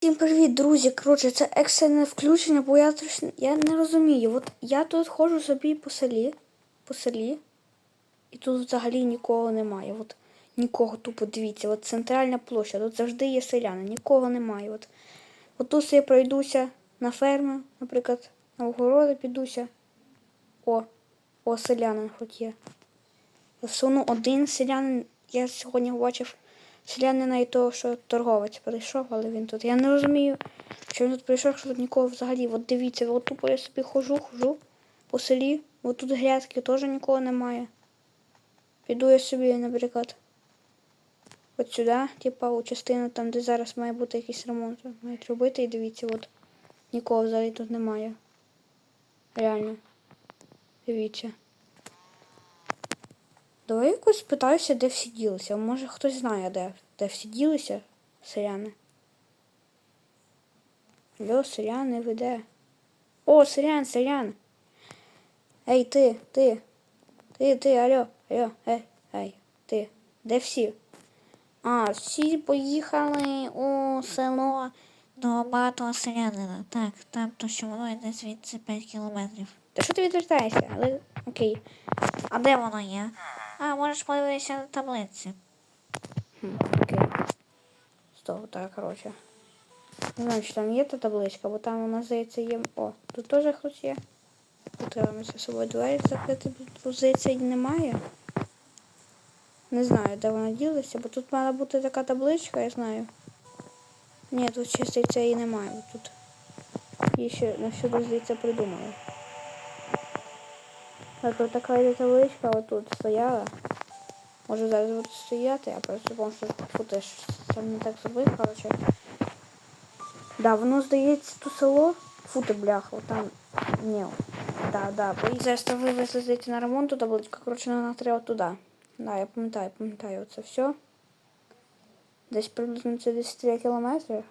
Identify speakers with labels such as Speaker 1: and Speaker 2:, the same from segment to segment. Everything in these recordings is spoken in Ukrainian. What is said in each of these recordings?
Speaker 1: Всім привіт, друзі! Коротше, це екстрене включення, бо я трошки я не розумію. От я тут ходжу собі по селі, по селі, і тут взагалі нікого немає. От нікого тупо дивіться. От центральна площа, тут завжди є селяни, нікого немає. От, от тут я пройдуся на ферму, наприклад, на огороди підуся. О, о, селянин хоч є. Все одно один селянин, я сьогодні бачив селянина і того, що торговець прийшов, але він тут. Я не розумію, що він тут прийшов, що тут нікого взагалі. От дивіться, от тупо я собі хожу, хожу по селі, от тут грядки теж нікого немає. Піду я собі, наприклад, от сюди, типа у частину там, де зараз має бути якийсь ремонт, мають робити, і дивіться, от нікого взагалі тут немає. Реально. Дивіться. Давай якось питаюся, де всі ділися. Може хтось знає, де, де всі ділися, селяни. Алло, селяни, ви де? О, селян, селян. Ей, ти, ти. Ти, ти, алло, алло, ей, ей, ти. Де всі? А, всі поїхали у село.
Speaker 2: До багатого селянина. Так, там то, що воно йде звідси 5 кілометрів.
Speaker 1: Та що ти відвертаєшся? Але окей.
Speaker 2: А де воно є? А, можеш подивитися на таблиці.
Speaker 1: Окей. Стоп, так, короче. Не там є та табличка, бо там у нас, здається, є. О, тут теж хтось є. Ми з собою двері закрити, тут, здається, немає. Не знаю, де вона ділася, бо тут мала бути така табличка, я знаю. Ні, тут ще здається і немає. Тут її ще на всюди, здається, придумали. Так, от така є табличка, отут стояла. Може зараз буду стояти, а просто що фу, теж сам не так зробив, коротше. Да, воно здається тут село. Фу ти бляха, там. Ні. Да, да. Їх зараз там вивезли на ремонт туди табличка, коротше, нам треба туди. Да, я пам'ятаю, пам'ятаю це все. Десь приблизно це десь 3 кілометри.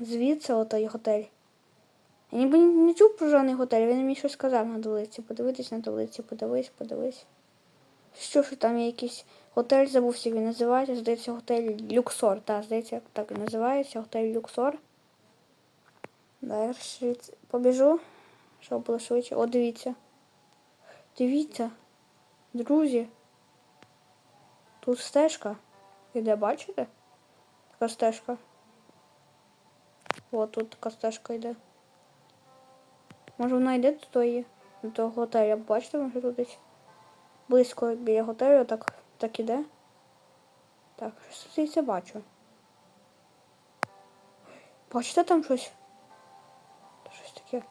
Speaker 1: Звідси отой готель. Я ніби не чув про жодний готель, він мені щось сказав на таблиці. Подивитись на таблиці, подивись, подивись. Що ж там є якийсь готель, забувся він називається, здається, готель Люксор. Так, здається, так і називається, готель Люксор. Далі побіжу, щоб було швидше. О, дивіться. Дивіться, друзі. Тут стежка. Іде, бачите? Така стежка. О, тут така стежка йде. Може вона йде до тої, до готеля. Бачите, може тут десь близько біля готелю так, так іде. Так, щось тут я бачу. Бачите там щось? Щось таке.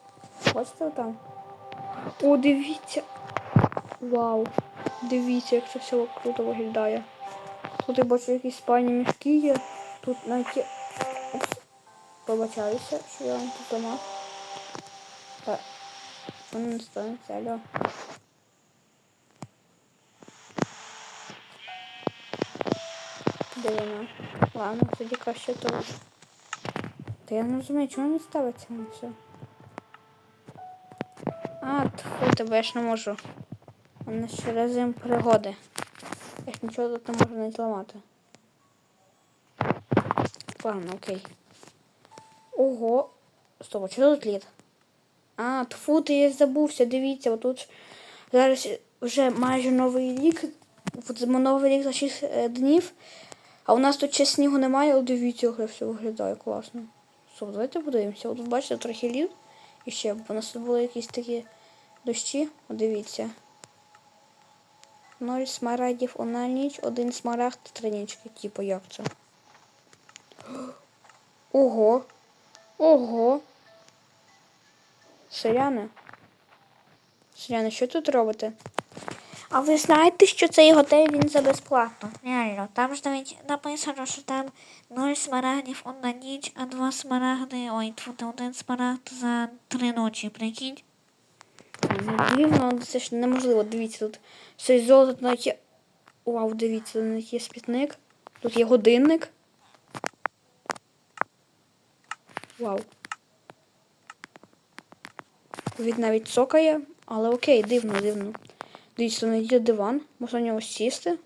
Speaker 1: Бачите там? О, дивіться. Вау. Дивіться, як це все круто виглядає. Тут я бачу якісь спальні мішки є. Тут навіть. Пробачаюся, що я вам тут дома. Не станеться, алло. Де вона? Ладно, тоді краще то. Та я не розумію, чому не ставиться на все. А, тьфу, тебе ж не можу. У мене ще режим пригоди. Я ж нічого тут не можу не зламати. Ладно, окей. Ого. Стоп, а чого тут лід? А, тфу, ти я забувся, дивіться, отут зараз вже майже новий рік. От новий рік за 6 е, днів. А у нас тут ще снігу немає, але дивіться, як все виглядає класно. Стоп, давайте подивимося. От бачите, трохи лід. І ще бо у нас тут були якісь такі дощі. О, дивіться. Ноль смарагдів одна ніч, один смарагд, три нічки. Типу, як це? Ого. Ого. Селяни. Селяни, що тут робите? А ви знаєте, що цей готель він за безплатно?
Speaker 2: Реально, там ж навіть написано, що там 0 смарагдів одна ніч, а 2 смарагди, ой, тут один смарагд за 3 ночі, прикинь.
Speaker 1: Дивно, це ж неможливо. Дивіться, тут все золото навіть є. Вау, дивіться, тут навіть є спітник. Тут є годинник. Вау. Він навіть цокає, але окей, дивно, дивно. Дивіться, тут є диван, можна на нього сісти.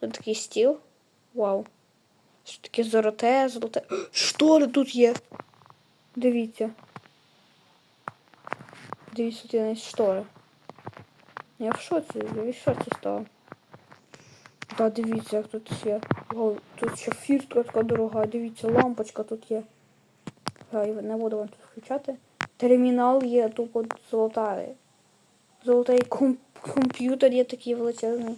Speaker 1: Тут такий стіл. Вау. Що таке золоте, золоте. Штори тут є. Дивіться. Дивіться, тут є навіть штори. Я в шоці, я в шоці стала. Та дивіться, як тут є. О, тут ще фіртка така дорога, дивіться, лампочка тут є. Я не буду вам тут включати. Термінал є тупо золота. Золотий ком- комп'ютер є такий величезний.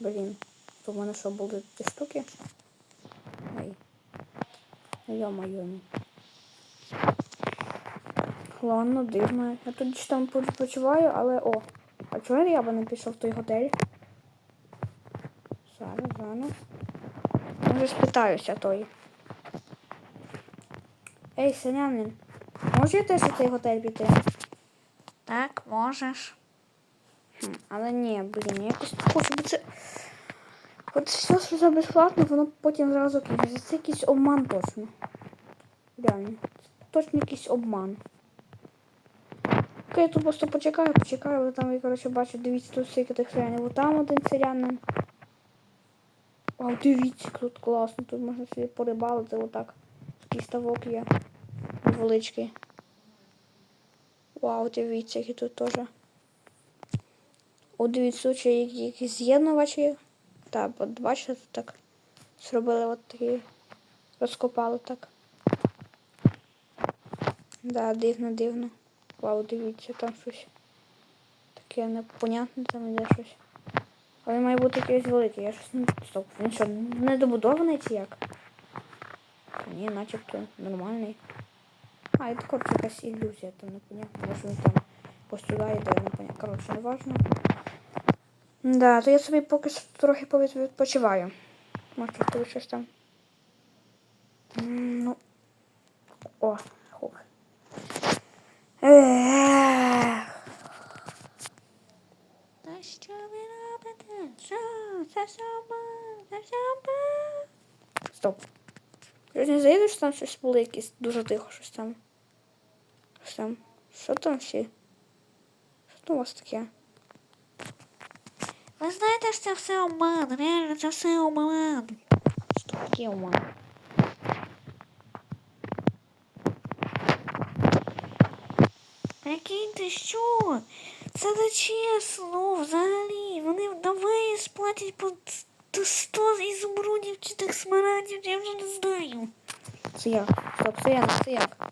Speaker 1: Блін, то в мене що були ті штуки? Ой. Я маю. Ладно, дивно. Я тут там почуваю, але о. А чого я би не пішов в той готель? Зараз, зараз. Може спитаюся той. Ей, селянин, може я теж у цей готель піти?
Speaker 2: Так, можеш.
Speaker 1: Хм, Але ні, блін, я якось не хочу, бо це. От все, що за безплатно, воно потім зразу кінчиться. Це якийсь обман точно. Реально. Це точно якийсь обман. Окей, я тут просто почекаю, почекаю, бо там я, коротше, бачу, дивіться, тут скільки тих селянів. От там один селянин. Вау, дивіться, тут класно, тут можна собі порибалити отак. Такий ставок є. Невеличкий. Вау, дивіться, які тут теж. О, дивіться, чи якісь з'єднувачі. Так, от бачите, тут так зробили от такі, розкопали так. Да, дивно, дивно. Вау, дивіться, там щось таке непонятне, там іде щось. Але має бути якийсь великий, я щось не. Стоп, він що, не добудований чи як? Ні, начебто нормальний. А, це коротше якась ілюзія, там непонятно. Може він там посюди йде, непонятно. Коротше, не важно. Да, то я собі поки що трохи відпочиваю. Може, ти щось там. Ну. О, хух.
Speaker 2: Та що ви робите? Що? Це обман, це обман.
Speaker 1: Стоп. Я не зайду, що там щось було якесь дуже тихо, щось там. Щось там. Що там всі? Що там у вас таке?
Speaker 2: Ви знаєте, що це все обман, реально, це все обман.
Speaker 1: Що таке мене?
Speaker 2: Прикиньте, що? Це не чесно, взагалі. Вони давай сплатять по т- 100 ізумрудів чи тих смарагдів, я вже не знаю.
Speaker 1: Це як? Стоп, це як? Це як?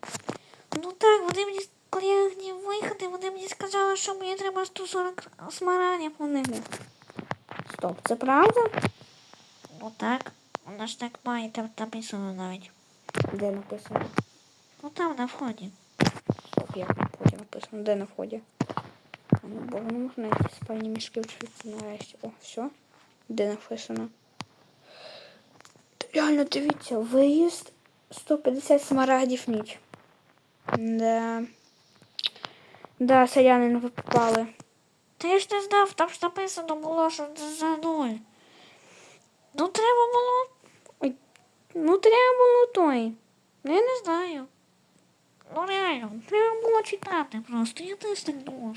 Speaker 2: Ну так, вони мені, коли я хотів виїхати, вони мені сказали, що мені треба 140 смарагдів на них.
Speaker 1: Стоп, це правда?
Speaker 2: Ну так, вона ж так має там написано навіть.
Speaker 1: Де написано?
Speaker 2: Ну там на вході.
Speaker 1: Стоп, як на вході написано? Де на вході? Ну, бо не можна якісь спальні мішки вчитися нарешті. О, все. Де написано? Реально, дивіться, виїзд 150 смарагдів ніч. Да. Да, селянин ви попали.
Speaker 2: Я ж не знав, там ж написано було, що це за нуль. Ну треба було.
Speaker 1: Ну, треба було той.
Speaker 2: Ну я не знаю. Ну реально, треба було читати просто, я теж так думав.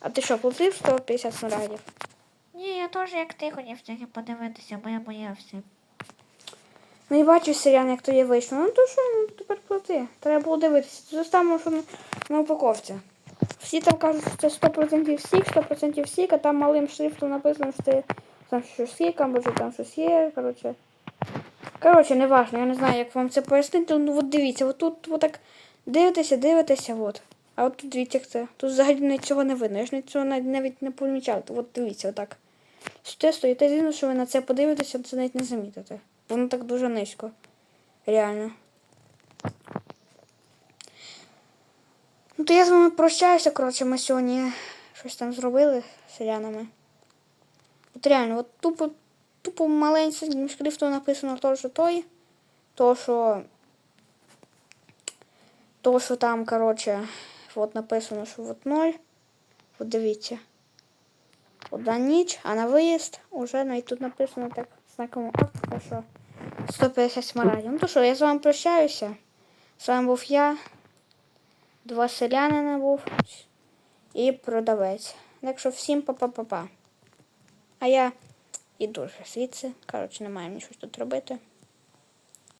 Speaker 1: А ти що, платив 150 смарагдів?
Speaker 2: Ні, я теж як ти хотів тільки подивитися, бо я боявся.
Speaker 1: Ну і бачу селян, як то є вийшло. Ну то що, ну тепер плати. Треба було дивитися. Це саме, що на, на упаковці. Всі там кажуть, що це 100% сік, 100% сік, а там малим шрифтом написано, що це там щось або що там щось є. Коротше. Коротше, не важно, я не знаю, як вам це пояснити. Ну от дивіться, от тут от так дивитеся, дивитеся, от. А от тут дивіться, як це. Тут взагалі цього не видно. Я ж навіть, навіть не помічав. От дивіться, отак. Стоїте, стоїте, звісно, що ви на це подивитеся, це навіть не замітите. Воно так дуже низько. Реально. Ну, то я з вами прощаюся, коротше, ми сьогодні щось там зробили з селянами. От реально, от тупо, тупо маленьким шрифтом написано то, що той, то, що. То, що там, коротше, от написано, що от ноль. От дивіться. Одна ніч, а на виїзд уже навіть тут написано так знаком, а, що 150 смарагдів. Ну то що, я з вами прощаюся. З вами був я, два селянина був і продавець. Так що всім па-па-па-па. А я І дуже звідси. Коротше, не маємо нічого тут робити.